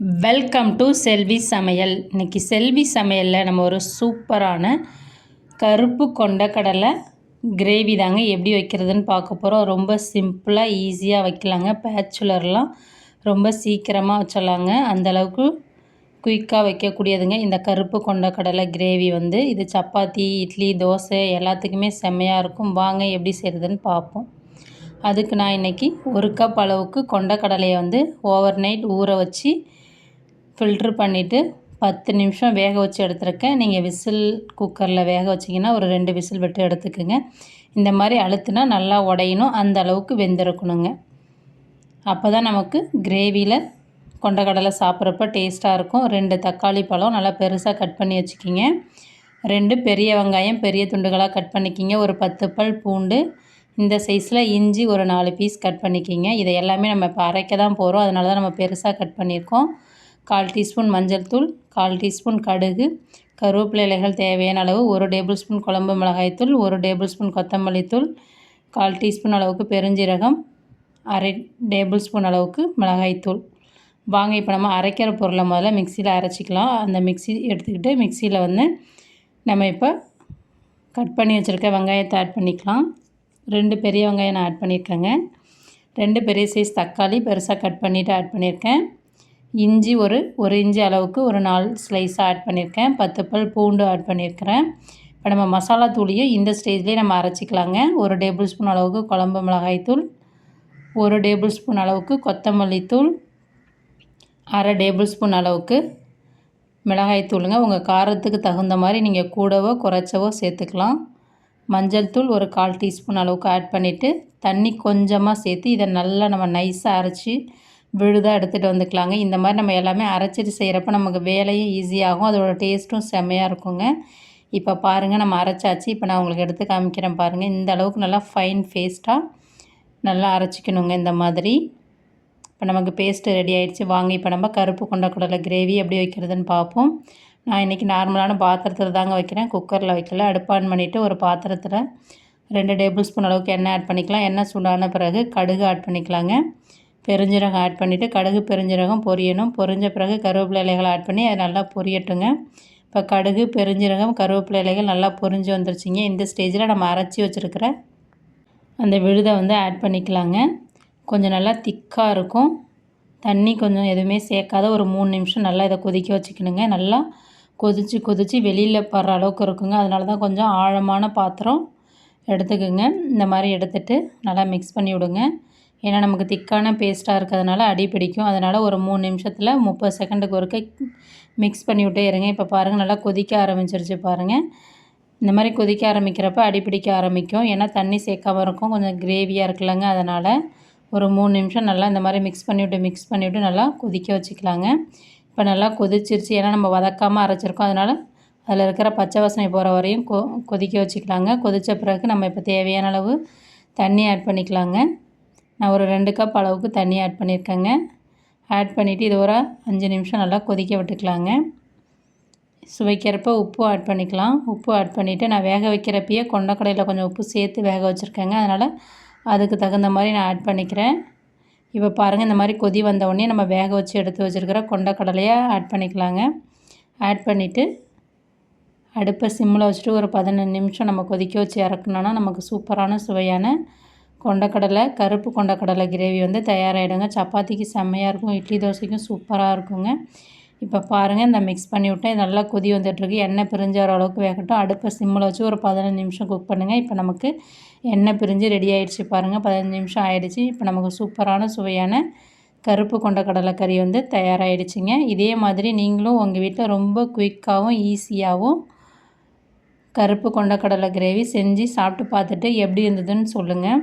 Welcome to செல்வி சமையல் இன்றைக்கி செல்வி சமையலில் நம்ம ஒரு சூப்பரான கருப்பு கொண்ட கடலை கிரேவி தாங்க எப்படி வைக்கிறதுன்னு பார்க்க போகிறோம் ரொம்ப சிம்பிளாக ஈஸியாக வைக்கலாங்க. பேச்சுலர்லாம் ரொம்ப சீக்கிரமாக வச்சிடலாங்க. அந்தளவுக்கு குயிக்காக வைக்கக்கூடியதுங்க. இந்த கருப்பு கொண்டக்கடலை கிரேவி வந்து இது சப்பாத்தி இட்லி தோசை எல்லாத்துக்குமே செம்மையாக இருக்கும். வாங்க எப்படி செய்கிறதுன்னு பார்ப்போம். அதுக்கு நான் இன்றைக்கி ஒரு கப் அளவுக்கு கொண்டக்கடலையை வந்து ஓவர் நைட் ஊற வச்சு ஃபில்ட்ரு பண்ணிவிட்டு பத்து நிமிஷம் வேக வச்சு எடுத்துருக்கேன். நீங்கள் விசில் குக்கரில் வேக வச்சிங்கன்னா ஒரு ரெண்டு விசில் விட்டு எடுத்துக்கோங்க. இந்த மாதிரி அழுத்துனா நல்லா உடையணும். அந்த அளவுக்கு வெந்திருக்கணுங்க. அப்போ தான் நமக்கு கிரேவியில் கொண்டக்கடலை சாப்பிட்றப்ப டேஸ்ட்டாக இருக்கும். ரெண்டு தக்காளி பழம் நல்லா பெருசாக கட் பண்ணி வச்சுக்கிங்க. ரெண்டு பெரிய வெங்காயம் பெரிய துண்டுகளாக கட் பண்ணிக்கிங்க. ஒரு பத்து பல் பூண்டு இந்த சைஸில் இஞ்சி ஒரு நாலு பீஸ் கட் பண்ணிக்கிங்க. இதை எல்லாமே நம்ம இப்போ அரைக்க தான் போகிறோம் அதனால தான் நம்ம பெருசாக கட் பண்ணியிருக்கோம். கால் டீஸ்பூன் மஞ்சள் தூள் கால் டீஸ்பூன் கடுகு கருவேப்பிலை இலைகள் தேவையான அளவு ஒரு டேபிள் ஸ்பூன் குழம்பு மிளகாய்த்தூள் ஒரு டேபிள் ஸ்பூன் கொத்தமல்லி தூள் கால் டீஸ்பூன் அளவுக்கு பெருஞ்சீரகம் அரை டேபிள் ஸ்பூன் அளவுக்கு மிளகாய்த்தூள் வாங்க இப்போ நம்ம அரைக்கிற பொருளை முதல்ல மிக்சியில் அரைச்சிக்கலாம். அந்த மிக்சி எடுத்துக்கிட்டு மிக்சியில் வந்து நம்ம இப்போ கட் பண்ணி வச்சுருக்க வெங்காயத்தை ஆட் பண்ணிக்கலாம். ரெண்டு பெரிய வெங்காயம் நான் ஆட் பண்ணியிருக்கேங்க. ரெண்டு பெரிய சைஸ் தக்காளி பெருசாக கட் பண்ணிவிட்டு ஆட் பண்ணியிருக்கேன். இஞ்சி ஒரு ஒரு இஞ்சி அளவுக்கு ஒரு நாலு ஸ்லைஸாக ஆட் பண்ணியிருக்கேன். பத்து பல் பூண்டு ஆட் பண்ணியிருக்கிறேன். இப்போ நம்ம மசாலா தூளியும் இந்த ஸ்டேஜ்லேயே நம்ம அரைச்சிக்கலாங்க. ஒரு டேபிள் ஸ்பூன் அளவுக்கு குழம்பு மிளகாய் தூள் ஒரு டேபிள் ஸ்பூன் அளவுக்கு கொத்தமல்லி தூள் அரை டேபிள் ஸ்பூன் அளவுக்கு மிளகாய் தூளுங்க. உங்கள் காரத்துக்கு தகுந்த மாதிரி நீங்கள் கூடவோ குறைச்சவோ சேர்த்துக்கலாம். மஞ்சள் தூள் ஒரு கால் டீஸ்பூன் அளவுக்கு ஆட் பண்ணிவிட்டு தண்ணி கொஞ்சமாக சேர்த்து இதை நல்லா நம்ம நைஸாக அரைச்சி விழுதாக எடுத்துகிட்டு வந்துக்கலாங்க. இந்த மாதிரி நம்ம எல்லாமே அரைச்சிட்டு செய்கிறப்ப நமக்கு வேலையும் ஈஸியாகும் அதோட டேஸ்ட்டும் செம்மையாக இருக்குங்க. இப்போ பாருங்கள் நம்ம அரைச்சாச்சு. இப்போ நான் உங்களுக்கு எடுத்து காமிக்கிறேன் பாருங்கள் இந்த அளவுக்கு நல்லா ஃபைன் பேஸ்ட்டாக நல்லா அரைச்சிக்கணுங்க இந்த மாதிரி. இப்போ நமக்கு பேஸ்ட்டு ரெடி ஆகிடுச்சு வாங்க இப்போ நம்ம கருப்பு கொண்ட கடலை கிரேவி எப்படி வைக்கிறதுன்னு பார்ப்போம் நான் இன்றைக்கி நார்மலான பாத்திரத்தில் தாங்க வைக்கிறேன். குக்கரில் வைக்கல. அடுப்பான் பண்ணிவிட்டு ஒரு பாத்திரத்தில் ரெண்டு டேபிள் ஸ்பூன் அளவுக்கு எண்ணெய் ஆட் பண்ணிக்கலாம். எண்ணெய் சூடான பிறகு கடுகு ஆட் பண்ணிக்கலாங்க. பெருஞ்சீரகம் ஆட் பண்ணிவிட்டு கடுகு பெருஞ்சீரகம் பொரியணும். பொரிஞ்ச பிறகு கருவேப்பிலை இலைகள் ஆட் பண்ணி அதை நல்லா பொரியட்டுங்க. இப்போ கடுகு பெருஞ்சீரகம் கருவேப்பிலை இலைகள் நல்லா பொரிஞ்சு வந்துருச்சிங்க. இந்த ஸ்டேஜில் நம்ம அரைச்சி வச்சுருக்கிற அந்த விழுதை வந்து ஆட் பண்ணிக்கலாங்க. கொஞ்சம் நல்லா திக்காக இருக்கும். தண்ணி கொஞ்சம் எதுவுமே சேர்க்காத ஒரு மூணு நிமிஷம் நல்லா இதை கொதிக்க வச்சுக்கணுங்க. நல்லா கொதித்து கொதித்து வெளியில் படுற அளவுக்கு இருக்குங்க. அதனால தான் கொஞ்சம் ஆழமான பாத்திரம் எடுத்துக்கோங்க. இந்த மாதிரி எடுத்துகிட்டு நல்லா மிக்ஸ் பண்ணி விடுங்க. ஏன்னா நமக்கு திக்கான பேஸ்ட்டாக இருக்கிறதுனால அடி பிடிக்கும். அதனால் ஒரு மூணு நிமிஷத்தில் முப்பது செகண்டுக்கு ஒருக்க மிக்ஸ் பண்ணி விட்டே இருங்க. இப்போ பாருங்கள் நல்லா கொதிக்க ஆரம்பிச்சிருச்சு பாருங்கள் இந்த மாதிரி கொதிக்க ஆரம்பிக்கிறப்ப அடி பிடிக்க ஆரம்பிக்கும். ஏன்னா தண்ணி சேர்க்காமல் இருக்கும். கொஞ்சம் கிரேவியாக இருக்குல்லங்க அதனால் ஒரு மூணு நிமிஷம் நல்லா இந்த மாதிரி மிக்ஸ் பண்ணிவிட்டு மிக்ஸ் பண்ணிவிட்டு நல்லா கொதிக்க வச்சுக்கலாங்க. இப்போ நல்லா கொதிச்சிருச்சு. ஏன்னா நம்ம வதக்காமல் அரைச்சிருக்கோம். அதனால் அதில் இருக்கிற பச்சை வாசனை போகிற வரையும் கொ கொதிக்க வச்சுக்கலாங்க. கொதித்த பிறகு நம்ம இப்போ தேவையான அளவு தண்ணி ஆட் பண்ணிக்கலாங்க. நான் ஒரு ரெண்டு கப் அளவுக்கு தண்ணி ஆட் பண்ணியிருக்கேங்க. ஆட் பண்ணிவிட்டு இது ஒரு அஞ்சு நிமிஷம் நல்லா கொதிக்க விட்டுக்கலாங்க. சுவைக்கிறப்ப உப்பு ஆட் பண்ணிக்கலாம். உப்பு ஆட் பண்ணிவிட்டு நான் வேக வைக்கிறப்பயே கொண்டக்கடையில் கொஞ்சம் உப்பு சேர்த்து வேக வச்சுருக்கேங்க. அதனால் அதுக்கு தகுந்த மாதிரி நான் ஆட் பண்ணிக்கிறேன். இப்போ பாருங்கள் இந்த மாதிரி கொதி வந்தவுடனே நம்ம வேக வச்சு எடுத்து வச்சுருக்கிற கொண்டக்கடலையை ஆட் பண்ணிக்கலாங்க. ஆட் பண்ணிவிட்டு அடுப்பை சிம்மில் வச்சுட்டு ஒரு பதினஞ்சு நிமிஷம் நம்ம கொதிக்க வச்சு இறக்குனோன்னா நமக்கு சூப்பரான சுவையான கொண்டக்கடலை கருப்பு கொண்டக்கடலை கிரேவி வந்து தயாராகிடுங்க சப்பாத்திக்கு செம்மையாக இருக்கும். இட்லி தோசைக்கும் சூப்பராக இருக்குங்க. இப்போ பாருங்கள் இந்த மிக்ஸ் பண்ணி விட்டேன். நல்லா கொதி வந்துட்டுருக்கு. எண்ணெய் பிரிஞ்ச அளவுக்கு வேகட்டும். அடுப்பை சிம்மில் வச்சு ஒரு பதினஞ்சு நிமிஷம் குக் பண்ணுங்கள் இப்போ நமக்கு எண்ணெய் பிரிஞ்சு ரெடி ஆகிடுச்சு பாருங்கள் பதினஞ்சு நிமிஷம் ஆகிடுச்சு இப்போ நமக்கு சூப்பரான சுவையான கருப்பு கொண்ட கறி வந்து தயாராகிடுச்சிங்க இதே மாதிரி நீங்களும் உங்கள் வீட்டில் ரொம்ப குயிக்காகவும் ஈஸியாகவும் கருப்பு கொண்ட கடலை கிரேவி செஞ்சு சாப்பிட்டு பார்த்துட்டு எப்படி இருந்ததுன்னு சொல்லுங்கள்